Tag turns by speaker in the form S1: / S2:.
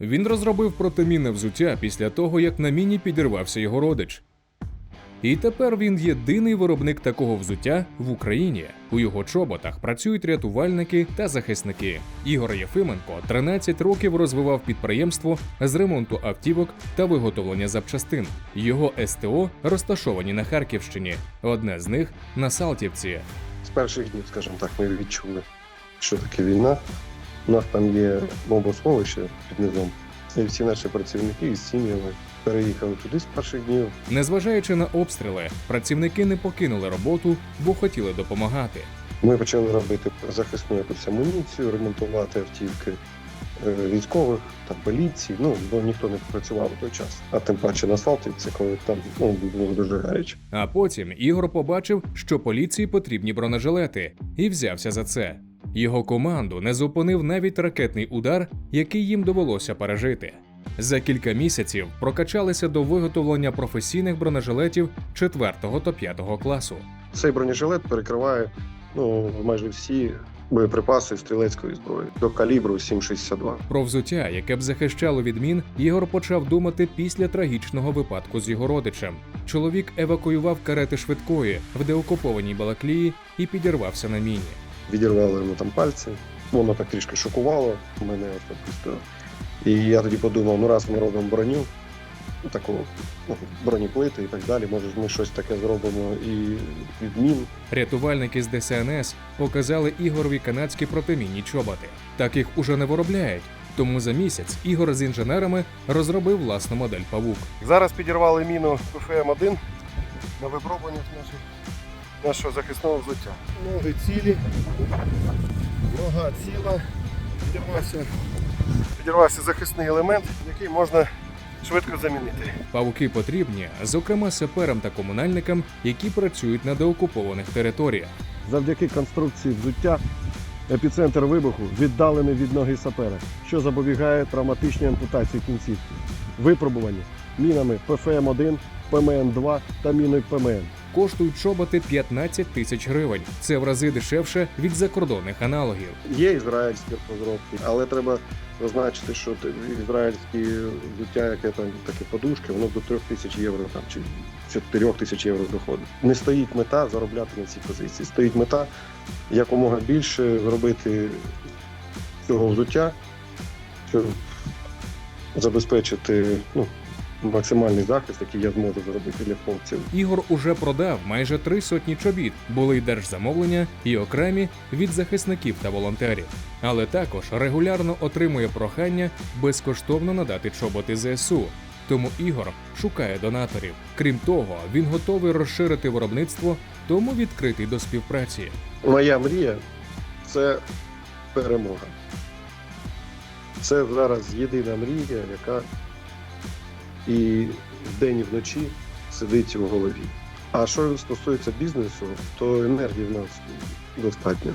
S1: Він розробив протимінне взуття після того, як на міні підірвався його родич. І тепер він єдиний виробник такого взуття в Україні. У його чоботах працюють рятувальники та захисники. Ігор Єфименко 13 років розвивав підприємство з ремонту автівок та виготовлення запчастин. Його СТО розташовані на Харківщині. Одне з них на Салтівці.
S2: З перших днів, скажімо так, ми відчули, що таке війна. У нас там є бомбосховище під низом. І всі наші працівники із сім'ями переїхали туди з перших днів.
S1: Незважаючи на обстріли, працівники не покинули роботу, бо хотіли допомагати.
S2: Ми почали робити захисну якусь амуніцію, ремонтувати автівки е, військових та поліції. Ну, бо ніхто не працював у той час. А тим паче на Салтівці, коли там ну, було дуже гаряче.
S1: А потім Ігор побачив, що поліції потрібні бронежилети, і взявся за це. Його команду не зупинив навіть ракетний удар, який їм довелося пережити. За кілька місяців прокачалися до виготовлення професійних бронежилетів 4 та 5 класу.
S2: Цей бронежилет перекриває ну, майже всі боєприпаси стрілецької зброї до калібру 7,62.
S1: Про взуття, яке б захищало від мін, Ігор почав думати після трагічного випадку з його родичем. Чоловік евакуював карети швидкої в деокупованій Балаклії і підірвався на міні.
S2: Відірвали йому там пальці. Воно так трішки шокувало мене особисто. І я тоді подумав: ну раз ми робимо броню, ну, таку ну, бронеплити і так далі, може ми щось таке зробимо і від мін.
S1: Рятувальники з ДСНС показали Ігорові канадські протимінні чоботи. Таких уже не виробляють. Тому за місяць Ігор з інженерами розробив власну модель павук.
S2: Зараз підірвали міну ПФМ-1 на випробуваннях наших, нашого захисного взуття. Ноги цілі, нога ціла, підірвався, підірвався захисний елемент, який можна швидко замінити.
S1: Павуки потрібні, зокрема саперам та комунальникам, які працюють на деокупованих територіях.
S3: Завдяки конструкції взуття епіцентр вибуху віддалений від ноги сапера, що запобігає травматичній ампутації кінцівки. Випробувані мінами ПФМ-1, ПМН-2 та міною ПМН.
S1: Коштують чоботи 15 тисяч гривень. Це в рази дешевше від закордонних аналогів.
S2: Є ізраїльські розробки, але треба зазначити, що ізраїльські взуття, яке там такі подушки, воно до 3 тисяч євро там чи 4 тисяч євро доходить. Не стоїть мета заробляти на цій позиції. Стоїть мета якомога більше зробити цього взуття, щоб забезпечити ну, максимальний захист, який я зможу зробити для хлопців.
S1: Ігор уже продав майже три сотні чобіт, були й держзамовлення і окремі від захисників та волонтерів. Але також регулярно отримує прохання безкоштовно надати чоботи ЗСУ. Тому Ігор шукає донаторів. Крім того, він готовий розширити виробництво, тому відкритий до співпраці.
S2: Моя мрія це перемога. Це зараз єдина мрія, яка і вдень і вночі сидить в голові. А що стосується бізнесу, то енергії в нас достатньо.